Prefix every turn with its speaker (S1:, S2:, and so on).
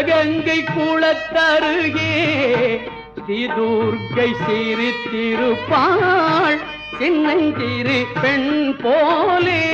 S1: சிவகங்கை குளத்தருகே ஸ்ரீ துர்கை சிரித்திருப்பாள். சின்னஞ்சிறு பெண் போலே